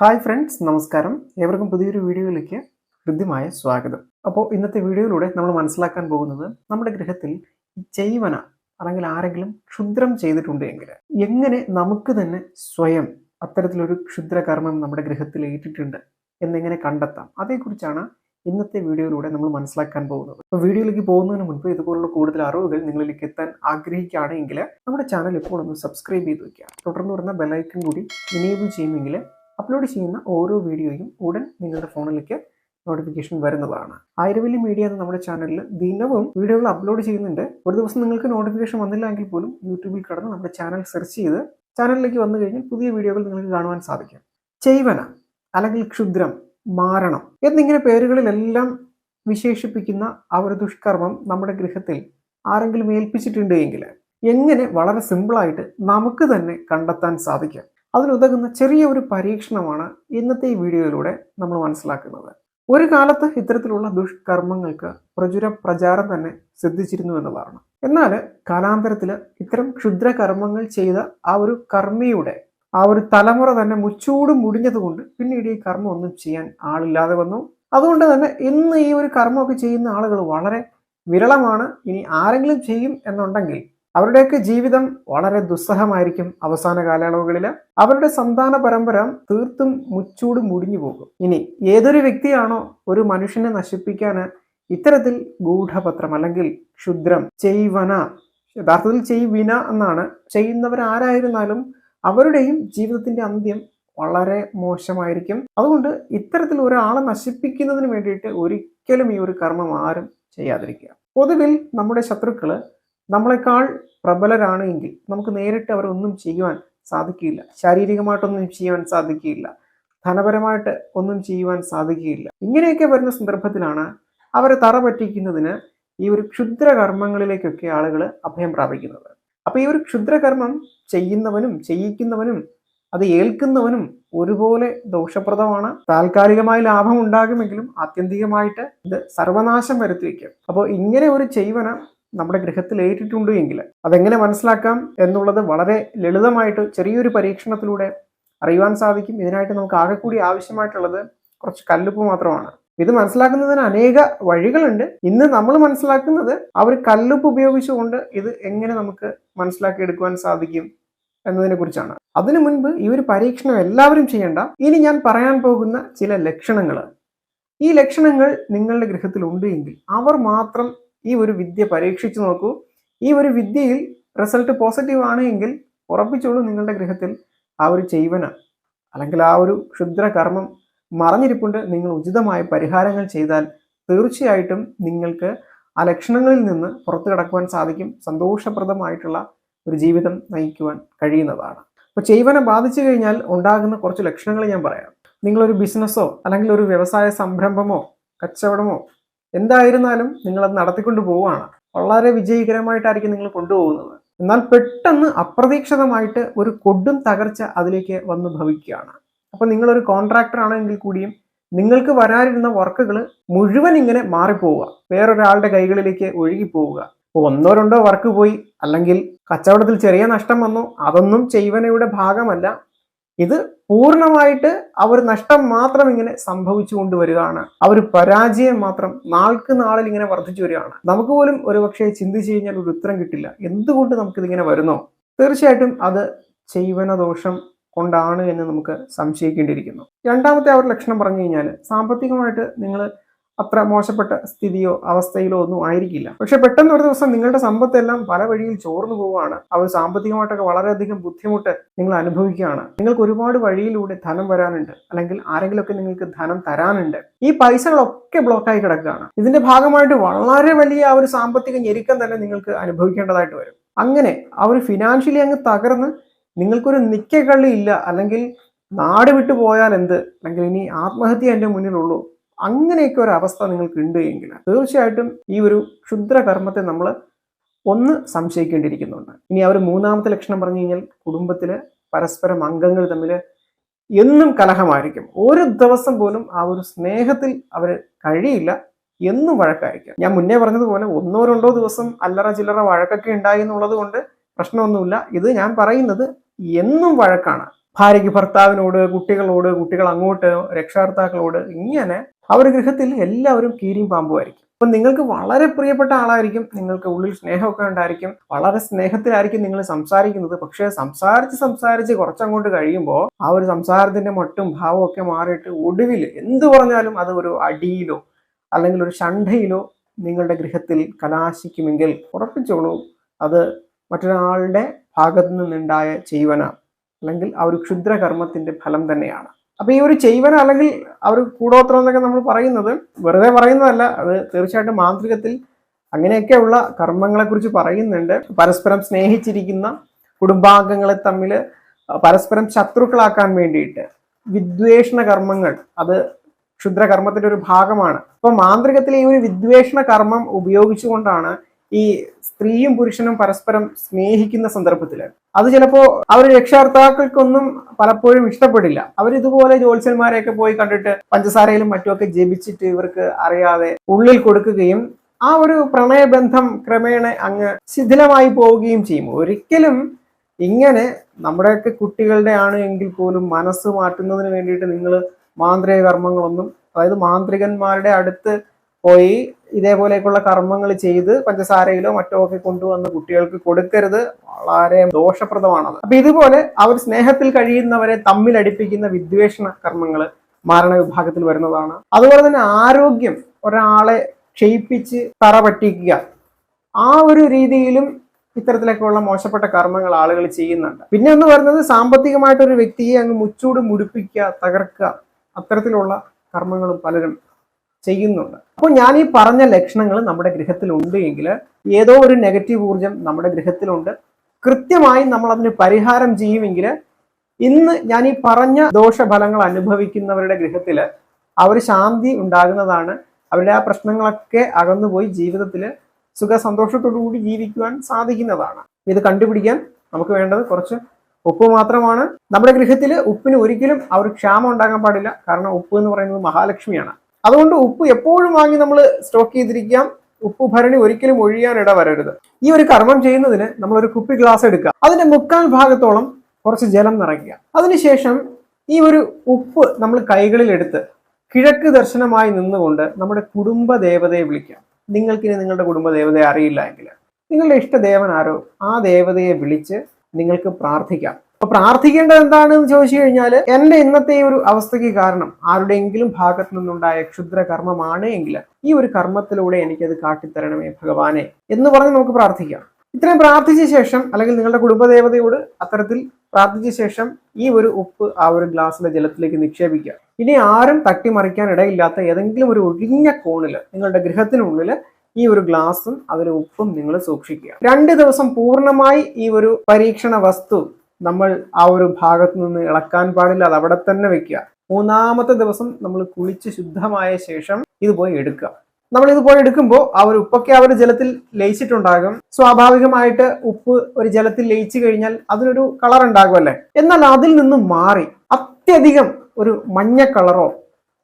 Hi friends നമസ്കാരം. ഏവർക്കും പുതിയൊരു വീഡിയോയിലേക്ക് ഹൃദ്യമായ സ്വാഗതം. അപ്പോൾ ഇന്നത്തെ വീഡിയോയിലൂടെ നമ്മൾ മനസ്സിലാക്കാൻ പോകുന്നത് നമ്മുടെ ഗൃഹത്തിൽ ഈ ചെയ്വന അല്ലെങ്കിൽ ആരെങ്കിലും ക്ഷുദ്രം ചെയ്തിട്ടുണ്ട് എങ്കിൽ എങ്ങനെ നമുക്ക് തന്നെ സ്വയം അത്തരത്തിലൊരു ക്ഷുദ്രകർമ്മം നമ്മുടെ ഗൃഹത്തിൽ ഏറ്റിട്ടുണ്ട് എന്നെങ്ങനെ കണ്ടെത്താം? അതേക്കുറിച്ചാണ് ഇന്നത്തെ വീഡിയോയിലൂടെ നമ്മൾ മനസ്സിലാക്കാൻ പോകുന്നത്. അപ്പോൾ വീഡിയോയിലേക്ക് പോകുന്നതിന് മുൻപ് ഇതുപോലുള്ള കൂടുതൽ അറിവുകൾ നിങ്ങളിലേക്ക് എത്താൻ ആഗ്രഹിക്കുകയാണെങ്കിൽ നമ്മുടെ ചാനൽ ഇപ്പോൾ ഒന്ന് സബ്സ്ക്രൈബ് ചെയ്ത് വയ്ക്കുക തുടർന്ന് വരുന്ന ബെല്ലൈക്കൺ കൂടി ഇനേബിൾ ചെയ്യുമെങ്കിൽ അപ്ലോഡ് ചെയ്യുന്ന ഓരോ വീഡിയോയും ഉടൻ നിങ്ങളുടെ ഫോണിലേക്ക് നോട്ടിഫിക്കേഷൻ വരുന്നതാണ്. ആയിരവല്ലി മീഡിയ എന്ന നമ്മുടെ ചാനലിൽ ദിനവും വീഡിയോകൾ അപ്ലോഡ് ചെയ്യുന്നുണ്ട്. ഒരു ദിവസം നിങ്ങൾക്ക് നോട്ടിഫിക്കേഷൻ വന്നില്ലെങ്കിൽ പോലും യൂട്യൂബിൽ കടന്ന് നമ്മുടെ ചാനൽ സെർച്ച് ചെയ്ത് ചാനലിലേക്ക് വന്നു കഴിഞ്ഞാൽ പുതിയ വീഡിയോകൾ നിങ്ങൾക്ക് കാണുവാൻ സാധിക്കും. ചെയ്വന അല്ലെങ്കിൽ ക്ഷുദ്രം മാരണം എന്നിങ്ങനെ പേരുകളിലെല്ലാം വിശേഷിപ്പിക്കുന്ന ആ ഒരു ദുഷ്കർമ്മം നമ്മുടെ ഗൃഹത്തിൽ ആരെങ്കിലും ഏൽപ്പിച്ചിട്ടുണ്ട് എങ്കിൽ എങ്ങനെ വളരെ സിമ്പിളായിട്ട് നമുക്ക് തന്നെ കണ്ടെത്താൻ സാധിക്കും. അതിനുതകുന്ന ചെറിയ ഒരു പരീക്ഷണമാണ് ഇന്നത്തെ ഈ വീഡിയോയിലൂടെ നമ്മൾ മനസ്സിലാക്കുന്നത്. ഒരു കാലത്ത് ഇത്തരത്തിലുള്ള ദുഷ്കർമ്മങ്ങൾക്ക് പ്രചുര പ്രചാരം തന്നെ സിദ്ധിച്ചിരുന്നു എന്നുള്ളതാണ്. എന്നാൽ കാലാന്തരത്തിൽ ഇത്തരം ക്ഷുദ്രകർമ്മങ്ങൾ ചെയ്ത ആ ഒരു കർമ്മിയുടെ ആ ഒരു തലമുറ തന്നെ മുച്ചൂട് മുടിഞ്ഞതുകൊണ്ട് പിന്നീട് ഈ കർമ്മം ഒന്നും ചെയ്യാൻ ആളില്ലാതെ വന്നു. അതുകൊണ്ട് തന്നെ ഇന്ന് ഈ ഒരു കർമ്മമൊക്കെ ചെയ്യുന്ന ആളുകൾ വളരെ വിരളമാണ്. ഇനി ആരെങ്കിലും ചെയ്യും എന്നുണ്ടെങ്കിൽ അവരുടെയൊക്കെ ജീവിതം വളരെ ദുസ്സഹമായിരിക്കും അവസാന കാലയളവുകളിൽ. അവരുടെ സന്താന പരമ്പര തീർത്തും മുച്ചൂട് മുടിഞ്ഞു പോകും. ഇനി ഏതൊരു വ്യക്തിയാണോ ഒരു മനുഷ്യനെ നശിപ്പിക്കാൻ ഇത്തരത്തിൽ ഗൂഢപത്രം അല്ലെങ്കിൽ ക്ഷുദ്രം ചെയ്വന യഥാർത്ഥത്തിൽ ചെയ്വിന എന്നാണ് ചെയ്യുന്നവരാരായിരുന്നാലും അവരുടെയും ജീവിതത്തിന്റെ അന്ത്യം വളരെ മോശമായിരിക്കും. അതുകൊണ്ട് ഇത്തരത്തിൽ ഒരാളെ നശിപ്പിക്കുന്നതിന് വേണ്ടിയിട്ട് ഒരിക്കലും ഈ ഒരു കർമ്മം ആരും ചെയ്യാതിരിക്കുക. പൊതുവിൽ നമ്മുടെ ശത്രുക്കൾ നമ്മളെക്കാൾ പ്രബലരാണ് എങ്കിൽ നമുക്ക് നേരിട്ട് അവരൊന്നും ചെയ്യുവാൻ സാധിക്കില്ല ശാരീരികമായിട്ടൊന്നും ചെയ്യുവാൻ സാധിക്കില്ല ധനപരമായിട്ട് ഒന്നും ചെയ്യുവാൻ സാധിക്കുകയില്ല. ഇങ്ങനെയൊക്കെ വരുന്ന സന്ദർഭത്തിലാണ് അവരെ തറ പറ്റിക്കുന്നതിന് ഈ ഒരു ക്ഷുദ്രകർമ്മങ്ങളിലേക്കൊക്കെ ആളുകൾ അഭയം പ്രാപിക്കുന്നത്. അപ്പോൾ ഈ ഒരു ക്ഷുദ്രകർമ്മം ചെയ്യുന്നവനും ചെയ്യിക്കുന്നവനും അത് ഏൽക്കുന്നവനും ഒരുപോലെ ദോഷപ്രദമാണ്. താൽക്കാലികമായി ലാഭം ഉണ്ടാകുമെങ്കിലും ആത്യന്തികമായിട്ട് ഇത് സർവനാശം വരുത്തി വയ്ക്കും അപ്പോൾ ഇങ്ങനെ ഒരു ചെയ്വന നമ്മുടെ ഗൃഹത്തിൽ ഏറ്റിട്ടുണ്ട് എങ്കിൽ അതെങ്ങനെ മനസ്സിലാക്കാം എന്നുള്ളത് വളരെ ലളിതമായിട്ട് ചെറിയൊരു പരീക്ഷണത്തിലൂടെ അറിയുവാൻ സാധിക്കും. ഇതിനായിട്ട് നമുക്ക് ആകെ കൂടി ആവശ്യമായിട്ടുള്ളത് കുറച്ച് കല്ലുപ്പ് മാത്രമാണ്. ഇത് മനസ്സിലാക്കുന്നതിന് അനേക വഴികളുണ്ട്. ഇന്ന് നമ്മൾ മനസ്സിലാക്കുന്നത് ആ ഒരു കല്ലുപ്പ് ഉപയോഗിച്ചുകൊണ്ട് ഇത് എങ്ങനെ നമുക്ക് മനസ്സിലാക്കി എടുക്കുവാൻ സാധിക്കും എന്നതിനെ കുറിച്ചാണ്. അതിനു മുൻപ് ഈ ഒരു പരീക്ഷണം എല്ലാവരും ചെയ്യേണ്ട. ഇനി ഞാൻ പറയാൻ പോകുന്ന ചില ലക്ഷണങ്ങൾ. ഈ ലക്ഷണങ്ങൾ നിങ്ങളുടെ ഗൃഹത്തിൽ ഉണ്ട് എങ്കിൽ അവർ മാത്രം ഈ ഒരു വിദ്യ പരീക്ഷിച്ചു നോക്കൂ. ഈ ഒരു വിദ്യയിൽ റിസൾട്ട് പോസിറ്റീവ് ആണ് എങ്കിൽ ഉറപ്പിച്ചോളൂ നിങ്ങളുടെ ഗൃഹത്തിൽ ആ ഒരു ചെയ്വന. അല്ലെങ്കിൽ ആ ഒരു ക്ഷുദ്ര കർമ്മം മറഞ്ഞിരിപ്പുണ്ട്. നിങ്ങൾ ഉചിതമായ പരിഹാരങ്ങൾ ചെയ്താൽ തീർച്ചയായിട്ടും നിങ്ങൾക്ക് ആ ലക്ഷണങ്ങളിൽ നിന്ന് പുറത്തു കടക്കുവാൻ സാധിക്കും. സന്തോഷപ്രദമായിട്ടുള്ള ഒരു ജീവിതം നയിക്കുവാൻ കഴിയുന്നതാണ്. അപ്പോൾ ചെയ്വന ബാധിച്ചു കഴിഞ്ഞാൽ ഉണ്ടാകുന്ന കുറച്ച് ലക്ഷണങ്ങൾ ഞാൻ പറയാം. നിങ്ങളൊരു ബിസിനസ്സോ അല്ലെങ്കിൽ ഒരു വ്യവസായ സംരംഭമോ കച്ചവടമോ എന്തായിരുന്നാലും നിങ്ങളത് നടത്തിക്കൊണ്ട് പോവുകയാണ്. വളരെ വിജയകരമായിട്ടായിരിക്കും നിങ്ങൾ കൊണ്ടുപോകുന്നത്. എന്നാൽ പെട്ടെന്ന് അപ്രതീക്ഷിതമായിട്ട് ഒരു കൊടും തകർച്ച അതിലേക്ക് വന്ന് ഭവിക്കുകയാണ്. അപ്പോൾ നിങ്ങളൊരു കോൺട്രാക്ടർ ആണെങ്കിൽ കൂടിയും നിങ്ങൾക്ക് വരാനിരുന്ന വർക്കുകൾ മുഴുവൻ ഇങ്ങനെ മാറിപ്പോവുക. വേറൊരാളുടെ കൈകളിലേക്ക് ഒഴുകി പോവുക അപ്പോൾ ഒന്നോ രണ്ടോ വർക്ക് പോയി അല്ലെങ്കിൽ കച്ചവടത്തിൽ ചെറിയ നഷ്ടം വന്നു അതൊന്നും ചെയ്വനയുടെ ഭാഗമല്ല. ഇത് പൂർണമായിട്ട് അവർ നഷ്ടം മാത്രം ഇങ്ങനെ സംഭവിച്ചു കൊണ്ടുവരികയാണ് ആ ഒരു പരാജയം മാത്രം നാൾക്ക് നാളിൽ ഇങ്ങനെ വർദ്ധിച്ചു വരികയാണ്. നമുക്ക് പോലും ഒരുപക്ഷെ ചിന്തിച്ചു കഴിഞ്ഞാൽ ഒരു ഉത്തരം കിട്ടില്ല. എന്തുകൊണ്ട് നമുക്കിതിങ്ങനെ വരുന്നോ? തീർച്ചയായിട്ടും അത് ചെയ്വന ദോഷം കൊണ്ടാണ് എന്ന് നമുക്ക് സംശയിക്കേണ്ടിയിരിക്കുന്നു. രണ്ടാമത്തെ ആ ഒരു ലക്ഷണം പറഞ്ഞു കഴിഞ്ഞാൽ സാമ്പത്തികമായിട്ട് നിങ്ങൾ അത്ര മോശപ്പെട്ട സ്ഥിതിയോ അവസ്ഥയിലോ ഒന്നും ആയിരിക്കില്ല. പക്ഷെ പെട്ടെന്ന് ഒരു ദിവസം നിങ്ങളുടെ സമ്പത്തെല്ലാം പല വഴിയിൽ ചോർന്നു പോവുകയാണ്. അവർ സാമ്പത്തികമായിട്ടൊക്കെ വളരെയധികം ബുദ്ധിമുട്ട് നിങ്ങൾ അനുഭവിക്കുകയാണ്. നിങ്ങൾക്ക് ഒരുപാട് വഴിയിലൂടെ ധനം വരാനുണ്ട്. അല്ലെങ്കിൽ ആരെങ്കിലുമൊക്കെ നിങ്ങൾക്ക് ധനം തരാനുണ്ട്. ഈ പൈസകളൊക്കെ ബ്ലോക്കായി കിടക്കുകയാണ്. ഇതിന്റെ ഭാഗമായിട്ട് വളരെ വലിയ ആ ഒരു സാമ്പത്തിക ഞെരുക്കം തന്നെ നിങ്ങൾക്ക് അനുഭവിക്കേണ്ടതായിട്ട് വരും. അങ്ങനെ ആ ഒരു ഫിനാൻഷ്യലി അങ്ങ് തകർന്ന് നിങ്ങൾക്കൊരു നിക്കക്കള്ളി ഇല്ല അല്ലെങ്കിൽ നാട് വിട്ടു പോയാൽ എന്ത്? അല്ലെങ്കിൽ ഇനി ആത്മഹത്യ എന്റെ മുന്നിലുള്ളൂ. അങ്ങനെയൊക്കെ ഒരു അവസ്ഥ നിങ്ങൾക്ക് ഉണ്ട് എങ്കിൽ തീർച്ചയായിട്ടും ഈ ഒരു ക്ഷുദ്രകർമ്മത്തെ നമ്മൾ ഒന്ന് സംശയിക്കേണ്ടിയിരിക്കുന്നുണ്ട്. ഇനി ഒരു മൂന്നാമത്തെ ലക്ഷണം പറഞ്ഞു കഴിഞ്ഞാൽ കുടുംബത്തിലെ പരസ്പരം അംഗങ്ങൾ തമ്മിൽ എന്നും കലഹമായിരിക്കും. ഒരു ദിവസം പോലും ആ ഒരു സ്നേഹത്തിൽ അവർ കഴിയില്ല എന്നും വഴക്കായിരിക്കും. ഞാൻ മുന്നേ പറഞ്ഞതുപോലെ ഒന്നോ രണ്ടോ ദിവസം അല്ലറ ചില്ലറ വഴക്കൊക്കെ ഉണ്ടായി എന്നുള്ളത് കൊണ്ട് പ്രശ്നമൊന്നുമില്ല. ഇത് ഞാൻ പറയുന്നത് എന്നും വഴക്കാണ്. ഭാര്യയ്ക്ക് ഭർത്താവിനോട് കുട്ടികളോട് കുട്ടികൾ അങ്ങോട്ട് രക്ഷകർത്താക്കളോട് ഇങ്ങനെ ആ ഒരു ഗൃഹത്തിൽ എല്ലാവരും കീരിയും പാമ്പുമായിരിക്കും അപ്പൊ നിങ്ങൾക്ക് വളരെ പ്രിയപ്പെട്ട ആളായിരിക്കും നിങ്ങൾക്ക് ഉള്ളിൽ സ്നേഹമൊക്കെ ഉണ്ടായിരിക്കും വളരെ സ്നേഹത്തിലായിരിക്കും നിങ്ങൾ സംസാരിക്കുന്നത്. പക്ഷേ സംസാരിച്ച് സംസാരിച്ച് കുറച്ചങ്ങോട്ട് കഴിയുമ്പോൾ ആ ഒരു സംസാരത്തിന്റെ മട്ടും ഭാവവും ഒക്കെ മാറിയിട്ട് ഒടുവിൽ എന്ത് പറഞ്ഞാലും അത് ഒരു അടിയിലോ അല്ലെങ്കിൽ ഒരു ഷണ്ഠയിലോ നിങ്ങളുടെ ഗൃഹത്തിൽ കലാശിക്കുമെങ്കിൽ ഉറപ്പിച്ചോളൂ അത് മറ്റൊരാളുടെ ഭാഗത്തു നിന്നുണ്ടായ ചെയ്വന അല്ലെങ്കിൽ ആ ഒരു ക്ഷുദ്രകർമ്മത്തിന്റെ ഫലം തന്നെയാണ്. അപ്പൊ ഈ ഒരു ചെയ്വന അല്ലെങ്കിൽ ആ ഒരു കൂടോത്രം എന്നൊക്കെ നമ്മൾ പറയുന്നത് വെറുതെ പറയുന്നതല്ല അത് തീർച്ചയായിട്ടും മാന്ത്രികത്തിൽ അങ്ങനെയൊക്കെയുള്ള കർമ്മങ്ങളെ കുറിച്ച് പറയുന്നുണ്ട്. പരസ്പരം സ്നേഹിച്ചിരിക്കുന്ന കുടുംബാംഗങ്ങളെ തമ്മിൽ പരസ്പരം ശത്രുക്കളാക്കാൻ വേണ്ടിയിട്ട് വിദ്വേഷണ കർമ്മങ്ങൾ അത് ക്ഷുദ്ര ക്ഷുദ്രകർമ്മത്തിന്റെ ഒരു ഭാഗമാണ്. അപ്പൊ മാന്ത്രികത്തിലെ ഈ ഒരു വിദ്വേഷണ കർമ്മം ഉപയോഗിച്ചുകൊണ്ടാണ് ഈ സ്ത്രീയും പുരുഷനും പരസ്പരം സ്നേഹിക്കുന്ന സന്ദർഭത്തിൽ അത് ചിലപ്പോ അവർ രക്ഷകർത്താക്കൾക്കൊന്നും പലപ്പോഴും ഇഷ്ടപ്പെടില്ല. അവർ ഇതുപോലെ ജ്യോത്സ്യന്മാരെയൊക്കെ പോയി കണ്ടിട്ട് പഞ്ചസാരയിലും മറ്റുമൊക്കെ ജപിച്ചിട്ട് ഇവർക്ക് അറിയാതെ ഉള്ളിൽ കൊടുക്കുകയും ആ ഒരു പ്രണയബന്ധം ക്രമേണ അങ്ങ് ശിഥിലമായി പോവുകയും ചെയ്യും. ഒരിക്കലും ഇങ്ങനെ നമ്മുടെയൊക്കെ കുട്ടികളുടെ ആണ് എങ്കിൽ പോലും മനസ്സ് മാറ്റുന്നതിന് വേണ്ടിയിട്ട് നിങ്ങൾ മാന്ത്രിക കർമ്മങ്ങളൊന്നും അതായത് മാന്ത്രികന്മാരുടെ അടുത്ത് പോയി ഇതേപോലെയൊക്കെയുള്ള കർമ്മങ്ങൾ ചെയ്ത് പഞ്ചസാരയിലോ മറ്റോ ഒക്കെ കൊണ്ടുവന്ന് കുട്ടികൾക്ക് കൊടുക്കരുത്. വളരെ ദോഷപ്രദമാണത്. അപ്പൊ ഇതുപോലെ അവർ സ്നേഹത്തിൽ കഴിയുന്നവരെ തമ്മിൽ അടുപ്പിക്കുന്ന വിദ്വേഷണ കർമ്മങ്ങൾ മാരണ വിഭാഗത്തിൽ വരുന്നതാണ്. അതുപോലെ തന്നെ ആരോഗ്യം ഒരാളെ ക്ഷയിപ്പിച്ച് തറ പറ്റിക്കുക ആ ഒരു രീതിയിലും ഇത്തരത്തിലൊക്കെയുള്ള മോശപ്പെട്ട കർമ്മങ്ങൾ ആളുകൾ ചെയ്യുന്നുണ്ട്. പിന്നെ എന്ന് പറയുന്നത് സാമ്പത്തികമായിട്ട് ഒരു വ്യക്തിയെ അങ്ങ് മുച്ചൂട് മുടിപ്പിക്കുക തകർക്കുക അത്തരത്തിലുള്ള കർമ്മങ്ങളും പലരും ചെയ്യുന്നുണ്ട്. അപ്പോൾ ഞാൻ ഈ പറഞ്ഞ ലക്ഷണങ്ങൾ നമ്മുടെ ഗ്രഹത്തിലുണ്ട് എങ്കിൽ ഏതോ ഒരു നെഗറ്റീവ് ഊർജം നമ്മുടെ ഗൃഹത്തിലുണ്ട്. കൃത്യമായി നമ്മൾ അതിന് പരിഹാരം ചെയ്യുമെങ്കിൽ ഇന്ന് ഞാൻ ഈ പറഞ്ഞ ദോഷഫലങ്ങൾ അനുഭവിക്കുന്നവരുടെ ഗൃഹത്തിൽ അവർ ശാന്തി ഉണ്ടാകുന്നതാണ്. അവരുടെ ആ പ്രശ്നങ്ങളൊക്കെ അകന്നുപോയി ജീവിതത്തിൽ സുഖ സന്തോഷത്തോടു കൂടി ജീവിക്കുവാൻ സാധിക്കുന്നതാണ്. ഇത് കണ്ടുപിടിക്കാൻ നമുക്ക് വേണ്ടത് കുറച്ച് ഉപ്പ് മാത്രമാണ്. നമ്മുടെ ഗൃഹത്തിൽ ഉപ്പിന് ഒരിക്കലും ഒരു ക്ഷാമം ഉണ്ടാകാൻ പാടില്ല. കാരണം ഉപ്പ് എന്ന് പറയുന്നത് മഹാലക്ഷ്മിയാണ്. അതുകൊണ്ട് ഉപ്പ് എപ്പോഴും വാങ്ങി നമ്മൾ സ്റ്റോക്ക് ചെയ്തിരിക്കാം. ഉപ്പ് ഭരണി ഒരിക്കലും ഒഴിയാൻ ഇട വരരുത് ഈ ഒരു കർമ്മം ചെയ്യുന്നതിന് നമ്മൾ ഒരു കുപ്പി ഗ്ലാസ് എടുക്കുക. അതിന്റെ മുക്കാൽ ഭാഗത്തോളം കുറച്ച് ജലം നിറയ്ക്കുക. അതിനുശേഷം ഈ ഒരു ഉപ്പ് നമ്മൾ കൈകളിൽ എടുത്ത് കിഴക്ക് ദർശനമായി നിന്നുകൊണ്ട് നമ്മുടെ കുടുംബ ദേവതയെ വിളിക്കാം. നിങ്ങൾക്കിനി നിങ്ങളുടെ കുടുംബ ദേവതയെ അറിയില്ല എങ്കിൽ നിങ്ങളുടെ ഇഷ്ടദേവൻ ആരോ ആ ദേവതയെ വിളിച്ച് നിങ്ങൾക്ക് പ്രാർത്ഥിക്കാം. അപ്പൊ പ്രാർത്ഥിക്കേണ്ടത് എന്താണെന്ന് ചോദിച്ചു കഴിഞ്ഞാൽ എന്റെ ഇന്നത്തെ ഈ ഒരു അവസ്ഥയ്ക്ക് കാരണം ആരുടെയെങ്കിലും ഭാഗത്തു നിന്നുണ്ടായ ക്ഷുദ്ര കർമ്മമാണ് എങ്കിൽ ഈ ഒരു കർമ്മത്തിലൂടെ എനിക്കത് കാട്ടിത്തരണമേ ഭഗവാനെ എന്ന് പറഞ്ഞ് നമുക്ക് പ്രാർത്ഥിക്കാം. ഇത്രയും പ്രാർത്ഥിച്ച ശേഷം അല്ലെങ്കിൽ നിങ്ങളുടെ കുടുംബദേവതയോട് അത്തരത്തിൽ പ്രാർത്ഥിച്ച ശേഷം ഈ ഒരു ഉപ്പ് ആ ഒരു ഗ്ലാസ്സിലെ ജലത്തിലേക്ക് നിക്ഷേപിക്കുക. ഇനി ആരും തട്ടിമറിക്കാൻ ഇടയില്ലാത്ത ഏതെങ്കിലും ഒരു ഒഴിഞ്ഞ കോണിൽ നിങ്ങളുടെ ഗൃഹത്തിനുള്ളിൽ ഈ ഒരു ഗ്ലാസും അതിലെ ഉപ്പും നിങ്ങൾ സൂക്ഷിക്കുക. രണ്ട് ദിവസം പൂർണമായി ഈ ഒരു പരീക്ഷണ വസ്തു നമ്മൾ ആ ഒരു ഭാഗത്ത് നിന്ന് ഇളക്കാൻ പാടില്ല അത് അവിടെ തന്നെ വെക്കുക. മൂന്നാമത്തെ ദിവസം നമ്മൾ കുളിച്ച് ശുദ്ധമായ ശേഷം ഇത് പോയി എടുക്കുക. നമ്മൾ ഇത് പോയി എടുക്കുമ്പോൾ ആ ഒരു ഉപ്പൊക്കെ ആ ഒരു ജലത്തിൽ ലയിച്ചിട്ടുണ്ടാകും. സ്വാഭാവികമായിട്ട് ഉപ്പ് ഒരു ജലത്തിൽ ലയിച്ചു കഴിഞ്ഞാൽ അതിനൊരു കളർ ഉണ്ടാകുമല്ലേ എന്നാൽ അതിൽ നിന്നും മാറി അത്യധികം ഒരു മഞ്ഞ കളറോ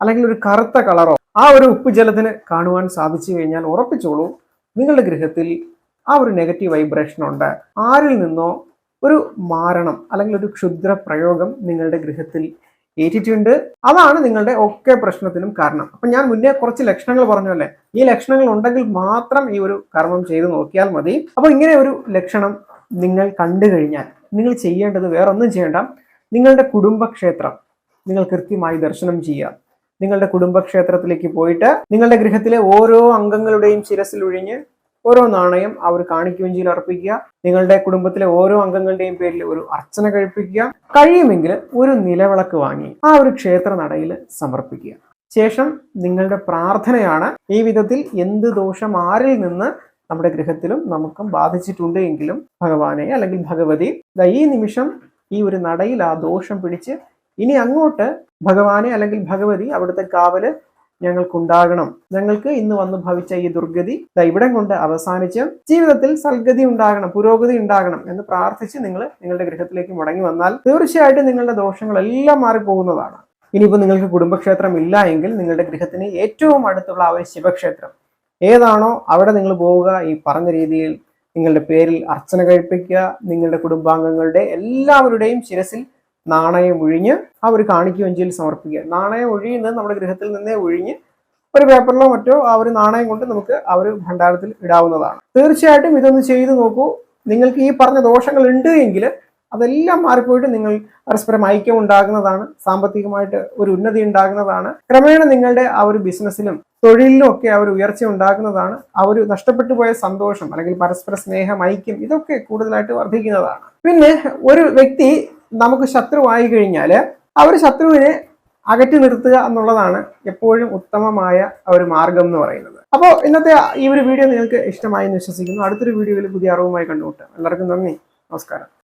അല്ലെങ്കിൽ ഒരു കറുത്ത കളറോ ആ ഒരു ഉപ്പ് ജലത്തിന് കാണുവാൻ സാധിച്ചു കഴിഞ്ഞാൽ ഉറപ്പിച്ചോളൂ. നിങ്ങളുടെ ഗൃഹത്തിൽ ആ ഒരു നെഗറ്റീവ് വൈബ്രേഷൻ ഉണ്ട്. ആരിൽ നിന്നോ ഒരു മാരണം അല്ലെങ്കിൽ ഒരു ക്ഷുദ്ര പ്രയോഗം നിങ്ങളുടെ ഗൃഹത്തിൽ ഏറ്റിട്ടുണ്ട്. അതാണ് നിങ്ങളുടെ ഒക്കെ പ്രശ്നത്തിനും കാരണം. അപ്പൊ ഞാൻ മുന്നേ കുറച്ച് ലക്ഷണങ്ങൾ പറഞ്ഞല്ലേ ഈ ലക്ഷണങ്ങൾ ഉണ്ടെങ്കിൽ മാത്രം ഈ ഒരു കർമ്മം ചെയ്ത് നോക്കിയാൽ മതി. അപ്പോൾ ഇങ്ങനെ ഒരു ലക്ഷണം നിങ്ങൾ കണ്ടു കഴിഞ്ഞാൽ നിങ്ങൾ ചെയ്യേണ്ടത് വേറൊന്നും ചെയ്യേണ്ട. നിങ്ങളുടെ കുടുംബക്ഷേത്രം നിങ്ങൾ കൃത്യമായി ദർശനം ചെയ്യുക. നിങ്ങളുടെ കുടുംബക്ഷേത്രത്തിലേക്ക് പോയിട്ട് നിങ്ങളുടെ ഗൃഹത്തിലെ ഓരോ അംഗങ്ങളുടെയും ശിരസിൽ ഒഴിഞ്ഞ് ഓരോ നാണയം അവർ കാണിക്കുവഞ്ചിയിൽ അർപ്പിക്കുക. നിങ്ങളുടെ കുടുംബത്തിലെ ഓരോ അംഗങ്ങളുടെയും പേരിൽ ഒരു അർച്ചന കഴിപ്പിക്കുക. കഴിയുമെങ്കിൽ ഒരു നിലവിളക്ക് വാങ്ങി ആ ഒരു ക്ഷേത്ര നടയിൽ സമർപ്പിക്കുക. ശേഷം നിങ്ങളുടെ പ്രാർത്ഥനയാണ് ഈ വിധത്തിൽ എന്ത് ദോഷം ആരിൽ നിന്ന് നമ്മുടെ ഗൃഹത്തിലും നമുക്കും ബാധിച്ചിട്ടുണ്ട് എങ്കിലും ഭഗവാനെ അല്ലെങ്കിൽ ഭഗവതി ഈ നിമിഷം ഈ ഒരു നടയിൽ ആ ദോഷം പിടിച്ച് ഇനി അങ്ങോട്ട് ഭഗവാനെ അല്ലെങ്കിൽ ഭഗവതി അവിടുത്തെ കാവൽ ഞങ്ങൾക്കുണ്ടാകണം. ഞങ്ങൾക്ക് ഇന്ന് വന്ന് ഭവിച്ച ഈ ദുർഗതി ഇവിടം കൊണ്ട് അവസാനിച്ച് ജീവിതത്തിൽ സൽഗതി ഉണ്ടാകണം പുരോഗതി ഉണ്ടാകണം എന്ന് പ്രാർത്ഥിച്ച് നിങ്ങൾ നിങ്ങളുടെ ഗൃഹത്തിലേക്ക് മടങ്ങി വന്നാൽ തീർച്ചയായിട്ടും നിങ്ങളുടെ ദോഷങ്ങളെല്ലാം മാറിപ്പോകുന്നതാണ്. ഇനിയിപ്പോൾ നിങ്ങൾക്ക് കുടുംബക്ഷേത്രം ഇല്ല എങ്കിൽ നിങ്ങളുടെ ഗൃഹത്തിന് ഏറ്റവും അടുത്തുള്ള ആ ഒരു ശിവക്ഷേത്രം. ഏതാണോ അവിടെ നിങ്ങൾ പോവുക ഈ പറഞ്ഞ രീതിയിൽ നിങ്ങളുടെ പേരിൽ അർച്ചന കഴിപ്പിക്കുക നിങ്ങളുടെ കുടുംബാംഗങ്ങളുടെ എല്ലാവരുടെയും ശിരസിൽ നാണയം ഒഴിഞ്ഞ് ആ ഒരു കാണിക്ക വഞ്ചിയിൽ സമർപ്പിക്കുക. നാണയം ഒഴിയുന്നത് നമ്മുടെ ഗൃഹത്തിൽ നിന്നേ ഒഴിഞ്ഞ് ഒരു പേപ്പറിലോ മറ്റോ ആ ഒരു നാണയം കൊണ്ട് നമുക്ക് ആ ഒരു ഭണ്ഡാരത്തിൽ ഇടാവുന്നതാണ്. തീർച്ചയായിട്ടും ഇതൊന്ന് ചെയ്തു നോക്കൂ. നിങ്ങൾക്ക് ഈ പറഞ്ഞ ദോഷങ്ങൾ ഉണ്ട് എങ്കിൽ അതെല്ലാം മാറിപ്പോയിട്ട് നിങ്ങൾ പരസ്പരം ഐക്യം ഉണ്ടാകുന്നതാണ് സാമ്പത്തികമായിട്ട് ഒരു ഉന്നതി ഉണ്ടാകുന്നതാണ്. ക്രമേണ നിങ്ങളുടെ ആ ഒരു ബിസിനസ്സിലും തൊഴിലിലും ഒക്കെ ആ ഒരു ഉയർച്ച ഉണ്ടാകുന്നതാണ്. ആ ഒരു നഷ്ടപ്പെട്ടു പോയ സന്തോഷം അല്ലെങ്കിൽ പരസ്പര സ്നേഹം ഐക്യം ഇതൊക്കെ കൂടുതലായിട്ട് വർദ്ധിക്കുന്നതാണ്. പിന്നെ ഒരു വ്യക്തി നമുക്ക് ശത്രുവായി കഴിഞ്ഞാൽ ഒരു ശത്രുവിനെ അകറ്റി നിർത്തുക എന്നുള്ളതാണ് എപ്പോഴും ഉത്തമമായ ഒരു മാർഗം എന്ന് പറയുന്നത്. അപ്പോൾ ഇന്നത്തെ ഈ ഒരു വീഡിയോ നിങ്ങൾക്ക് ഇഷ്ടമായി എന്ന് വിശ്വസിക്കുന്നു. അടുത്തൊരു വീഡിയോയിൽ പുതിയ അറിവുമായി കണ്ടുമുട്ടാം. എല്ലാവർക്കും നന്ദി. നമസ്കാരം.